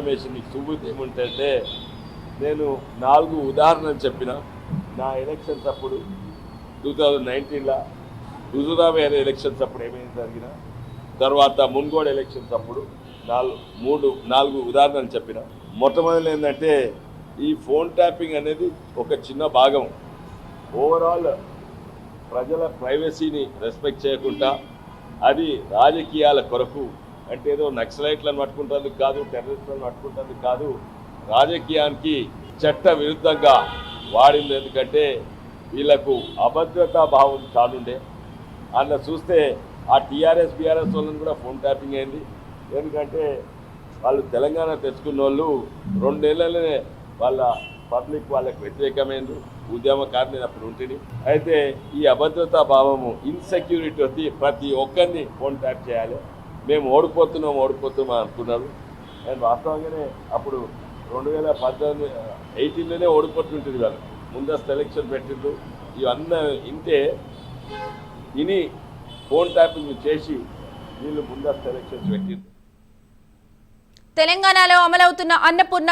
Information నీకు సుబుద్ధి ఏముంటే నేను నాలుగు ఉదాహరణలు చెప్పిన. నా ఎలక్షన్స్ అప్పుడు టూ థౌజండ్ నైన్టీన్లో హుజురాబాద్ ఎలక్షన్స్ అప్పుడు ఏమైంది జరిగిన. తర్వాత మున్గోడ్ ఎలక్షన్స్ అప్పుడు నాలుగు మూడు నాలుగు ఉదాహరణలు చెప్పిన. మొట్టమొదటి ఏంటంటే ఈ ఫోన్ ట్యాపింగ్ అనేది ఒక చిన్న భాగం. ఓవరాల్ ప్రజల ప్రైవసీని రెస్పెక్ట్ చేయకుండా అది రాజకీయాల కొరకు అంటే ఏదో నక్సలైట్లను పట్టుకుంటుంది కాదు టెర్రరిస్టులను పట్టుకుంటుంది కాదు రాజకీయానికి చట్ట విరుద్ధంగా వాడింది ఎందుకంటే వీళ్ళకు అభద్రతా భావం చాలుండే. అన్న చూస్తే ఆ టీఆర్ఎస్ బీఆర్ఎస్ వాళ్ళని కూడా ఫోన్ ట్యాపింగ్ అయింది. ఎందుకంటే వాళ్ళు తెలంగాణ తెచ్చుకున్న వాళ్ళు రెండేళ్ళనే వాళ్ళ పబ్లిక్ వాళ్ళకి వ్యతిరేకమైంది ఉద్యమకారు నేను అప్పుడు ఉంటుంది అయితే ఈ అభద్రతా భావము ఇన్సెక్యూరిటీ వచ్చి ప్రతి ఒక్కరిని ఫోన్ ట్యాప్ చేయాలి. మేము ఓడిపోతున్నాం ఓడిపోతున్నాం అనుకున్నారు. అండ్ వాస్తవంగానే అప్పుడు రెండు వేల పద్దెనిమిది ఎయిటీన్లోనే ఓడిపోతుంటుంది వాళ్ళు ముందస్తు ఎలక్షన్ పెట్టిండ్రు. ఇవన్నీ ఇంటే ఇని ఫోన్ ట్యాపింగ్ చేసి వీళ్ళు ముందస్తు ఎలక్షన్స్ పెట్టిండ్రు. తెలంగాణలో అమలవుతున్న అన్నపూర్ణ